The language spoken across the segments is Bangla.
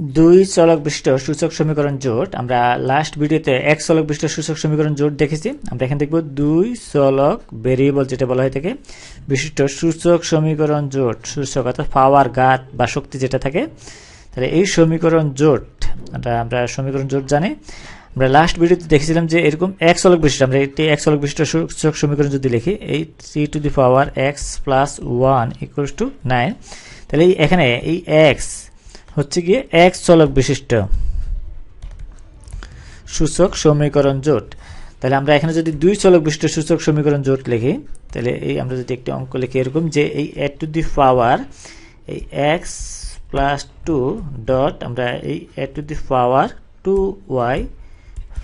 দুই চলক বিশিষ্ট সূচক সমীকরণ জোট। আমরা লাস্ট ভিডিওতে এক চলক বিশিষ্ট সূচক সমীকরণ জোট দেখেছি। আমরা এখানে দেখব দুই চলক ভেরিয়েবল যেটা বলা হয়ে থাকে বিশিষ্ট সূচক সমীকরণ জোট, সূচক অর্থাৎ পাওয়ার গাত বা শক্তি যেটা থাকে। তাহলে এই সমীকরণ জোট আমরা সমীকরণ জোট জানি। আমরা লাস্ট ভিডিওতে দেখেছিলাম যে এরকম এক চলক বিশিষ্ট, আমরা একটি এক চলক বিশিষ্ট সূচক সমীকরণ যদি লিখি, এই three to the power x plus one equals to nine তাহলে এই এখানে এই এক্স হচ্ছে গিয়ে এক চলক বিশিষ্ট সূচক সমীকরণ জোট। তাহলে আমরা এখানে যদি দুই চলক বিশিষ্ট সূচক সমীকরণ জোট লিখি, তাহলে এই আমরা যদি একটি অঙ্ক লিখি এরকম যে এই এ টু দি পাওয়ার এই এক্স প্লাস টু ডট আমরা এই a to the power two y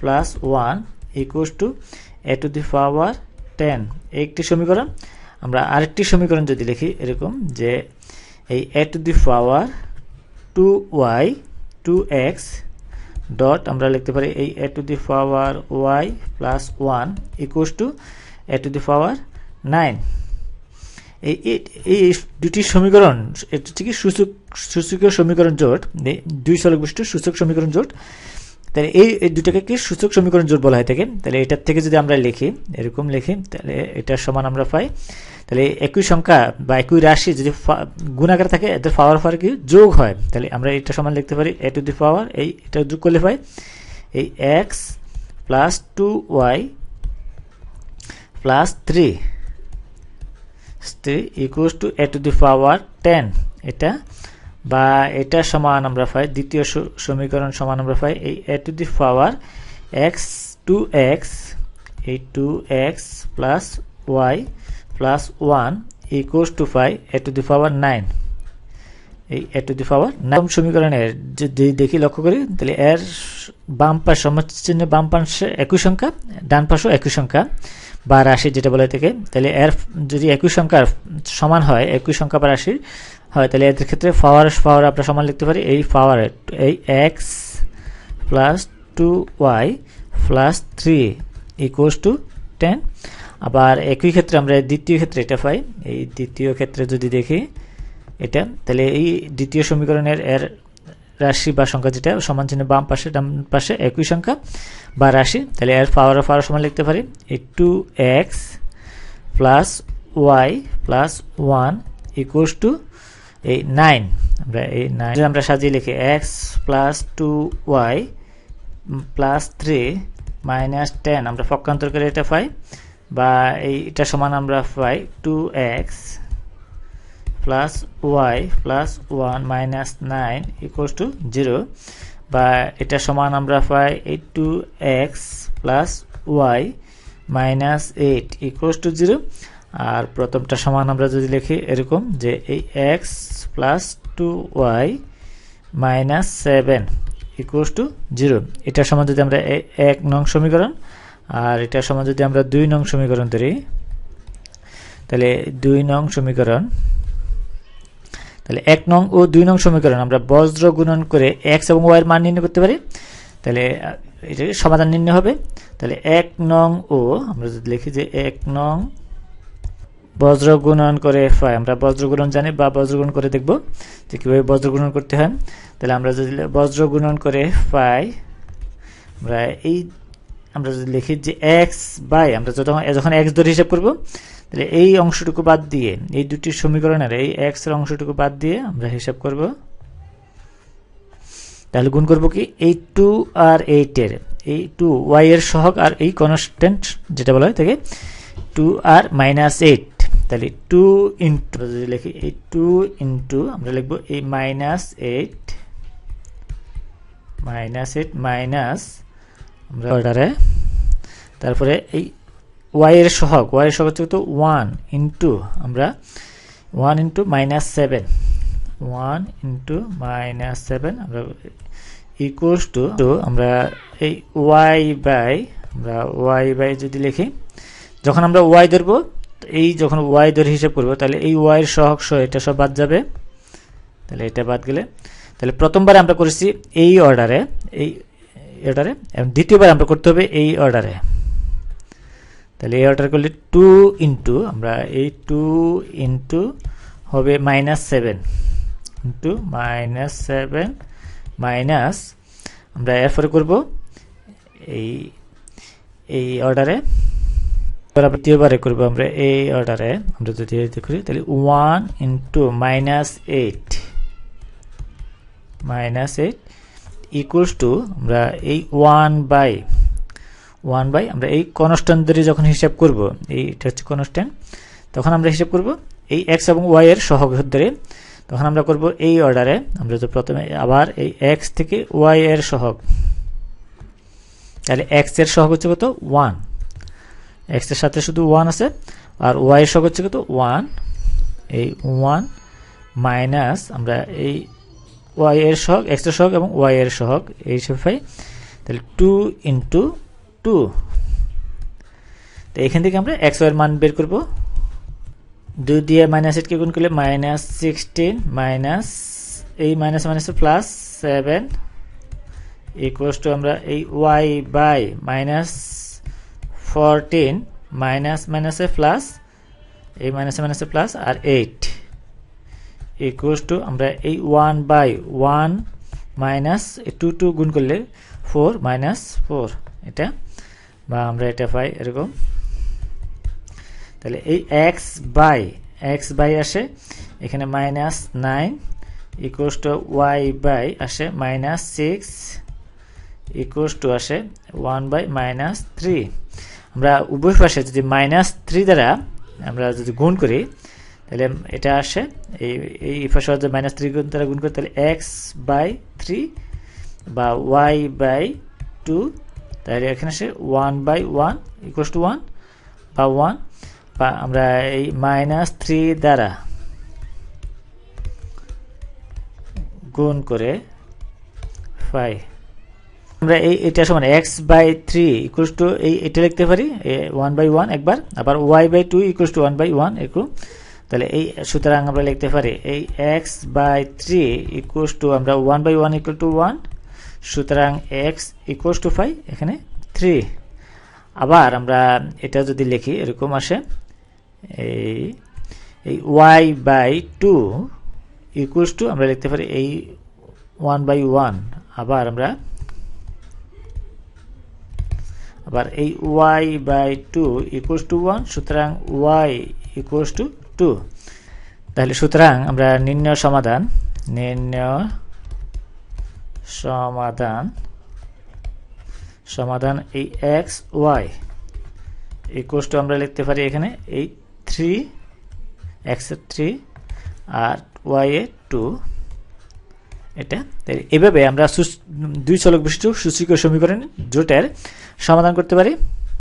plus one equals to a to the power ten একটি সমীকরণ, আমরা আরেকটি সমীকরণ যদি লিখি এরকম যে এই a to the power two y two x dot আমরা লিখতে পারি এই a to the power y plus one equals to a to the power nine এই এই দুটি সমীকরণ, এটি হচ্ছে কি সূচক, সূচকীয় সমীকরণ জোট দুই চলক বিশিষ্ট সূচক সমীকরণ জোট। তাহলে এই এই দুটাকে কি সূচক সমীকরণ জোট বলা হয় থাকে তাহলে এটার থেকে যদি আমরা লিখি, এরকম লিখি, তাহলে এটার সমান আমরা পাই তাহলে একই সংখ্যা বা একই রাশি যদি গুণাকার থাকে, এদের পাওয়ার পাওয়ার কি? যোগ হয়। তাহলে আমরা এটা সমান লিখতে পারি এ টু দি পাওয়ার এই এটা যোগ করলে পাই এই x plus two y plus three three equals to a to the power ten এটা বা এটা সমান আমরা পাই, দ্বিতীয় সমীকরণ সমান আমরা পাই, এই a to the power x two x এই two x plus y plus one equals to five a to the power nine এই এ টু দি পাওয়ার নবম সমীকরণের যদি দেখি লক্ষ্য করি, তাহলে এর বাম পাশ সমচিহ্ন বাম পাশে একই সংখ্যা, ডান পাশেও একই সংখ্যা, বা রাশি যেটা বলে থাকে তাহলে এর যদি একই সংখ্যার সমান হয়, একই সংখ্যা বা রাশির হয়, তাহলে এদের ক্ষেত্রে পাওয়ার পাওয়ার আমরা সমান লিখতে পারি এই পাওয়ার এই x plus two y plus three equals to ten আবার একই ক্ষেত্রে আমরা দ্বিতীয় ক্ষেত্রে এটা পাই। এই দ্বিতীয় ক্ষেত্রে যদি দেখি এটা, তাহলে এই দ্বিতীয় সমীকরণের এর রাশি বা সংখ্যা যেটা, সমান চিহ্ন বাম পাশে, ডান পাশে একই সংখ্যা বা রাশি, তাহলে এর পাওয়ার অফ পাওয়ার সমান লিখতে পারি। এই two x plus y plus one equals to এই নাইন আমরা এই নাইন আমরা সাজিয়ে লিখি x plus two y plus three minus ten আমরা পক্ষান্তর করে এটা পাই। বা এইটা সমান আমরা পাই two x plus y plus one minus nine equals to zero বা এটা সমান আমরা পাই eight two x plus y minus eight equals to zero আর প্রথমটা সমান আমরা যদি লিখি এরকম যে এই x plus two y minus seven equals to zero এটার সমান যদি আমরা এক নং সমীকরণ আর এটার সমান যদি আমরা দুই নং সমীকরণ ধরি, তাহলে দুই নং সমীকরণ, তাহলে এক নং ও দুই নং সমীকরণ আমরা বজ্র গুণন করে এক্স এবং ওয়াইয়ের মান নির্ণয় করতে পারি। তাহলে এটা সমাধান নির্ণয় হবে। তাহলে এক নং ও, আমরা যদি লিখি যে এক নং বজ্র গুণন করে পাই আমরা বজ্র গুণন জানি বা বজ্র গুণন করে দেখব যে কীভাবে বজ্র গুণন করতে হয়। তাহলে আমরা যদি বজ্র গুণন করে পাই আমরা এই আমরা যদি লিখি যে এক্স বাই আমরা যখন যখন এক্স ধরে হিসাব করব, তাহলে এই অংশটুকু বাদ দিয়ে, এই দুটি সমীকরণের এই এক্সের অংশটুকু বাদ দিয়ে আমরা হিসাব করব। তাহলে গুণ করব কি? এই টু আর এইটের এই টু ওয়াই এর সহগ আর এই কনস্ট্যান্ট যেটা বলা হয় থেকে টু আর মাইনাস এইট তাহলে টু ইন্টু যদি লিখি, এই টু ইন্টু আমরা লিখব এই minus eight minus eight minus আমরা অর্ডারে তারপরে এই ওয়াই এর সহগ ওয়াই এর সহগ হচ্ছে তো ওয়ান ইন্টু আমরা one into minus seven one into minus seven আমরা ইকুয়ালস টু টু আমরা এই ওয়াই বাই আমরা ওয়াই বাই যদি লিখি, যখন আমরা ওয়াই ধরবো, এই যখন ওয়াই ধরে হিসাব করব, তাহলে এই ওয়াইয়ের সহগ সহ এটা সব বাদ যাবে। তাহলে এটা বাদ গেলে, তাহলে প্রথমবার আমরা করেছি এই অর্ডারে এই অর্ডারে এবং দ্বিতীয়বার আমরা করতে হবে এই অর্ডারে তাহলে এই অর্ডার করলে টু ইন্টু আমরা এই টু ইন্টু হবে minus seven into minus seven minus আমরা এরপরে করব এই এই অর্ডারে দ্বিতীয়বারে করব আমরা এই অর্ডারে আমরা যদি করি, তাহলে one into minus eight minus eight equals to আমরা এই ওয়ান বাই ওয়ান বাই আমরা এই কনস্ট্যান্ট ধরে যখন হিসাব করব, এইটা হচ্ছে কনস্ট্যান্ট তখন আমরা হিসাব করব এই এক্স এবং ওয়াই এর সহগ ধরে, তখন আমরা করব এই অর্ডারে আমরা তো প্রথমে আবার এই এক্স থেকে ওয়াই এর সহগ, তাহলে এক্সের সহগ হচ্ছে কত? ওয়ান এক্সের সাথে শুধু ওয়ান আছে, আর ওয়াই এর সহগ হচ্ছে কত? ওয়ান এই ওয়ান মাইনাস আমরা এই ওয়াই এর সহগ এক্সের সহগ এবং ওয়াই এর সহগ, এই হিসেবে তাহলে টু ইন্টু টু তো এখান থেকে আমরা এক্সের মান বের করব। দুই দিয়ে মাইনাস এইটকে গুণ করলে মাইনাস সিক্সটিন মাইনাস এই minus minus plus seven equals to আমরা এই y by minus fourteen minus মাইনাসে প্লাস এই মাইনাসে মাইনাসে প্লাস আর এইট ইকুয়ালস টু আমরা এই one by one minus two two গুণ করলে ফোর মাইনাস ফোর এটা? বা আমরা এটা পাই এরকম। তাহলে এই এক্স বাই এক্স বাই আসে, এখানে minus nine equals to y by আসে মাইনাস সিক্স ইকুয়ালস টু আসে ওয়ান বাই মাইনাস থ্রি আমরা উভয় পাশে যদি মাইনাস থ্রি দ্বারা আমরা যদি গুণ করি তাহলে এটা আসে। এই এই পাশে যদি মাইনাস থ্রি গুণ দ্বারা গুণ করি, তাহলে এক্স বাই থ্রি বা ওয়াই বাই টু তাহলে এখানে আসে one by one equals to one বা ওয়ান বা আমরা এই মাইনাস থ্রি দ্বারা গুণ করে পাই আমরা এই, এটা সমান x by three equals to এই, এটা লিখতে পারি ওয়ান বাই ওয়ান একবার, আবার y by two equals to one by one একটু তাহলে এই, সুতরাং আমরা লিখতে পারি, এই x by three equals to আমরা one by one equal to one সুতরাং এক্স ইকুয়ালস টু ফাইভ এখানে থ্রি আবার আমরা এটা যদি লিখি, এরকম আসে, এই এই y by two equals to আমরা লিখতে পারি এই ওয়ান বাই ওয়ান আবার আমরা, আবার এই y by two equals to one সুতরাং ওয়াই ইকুয়ালস টু টু তাহলে সুতরাং আমরা নির্ণয় সমাধান নির্ণয় সমাধান সমাধান এই এক্স ওয়াই এই টু আমরা লিখতে পারি এখানে এই থ্রি এক্স থ্রি আর ওয়াই এ টু এটা এভাবে আমরা দুই চলক বিশিষ্ট সূচিক সমীকরণ জোটের সমাধান করতে পারি।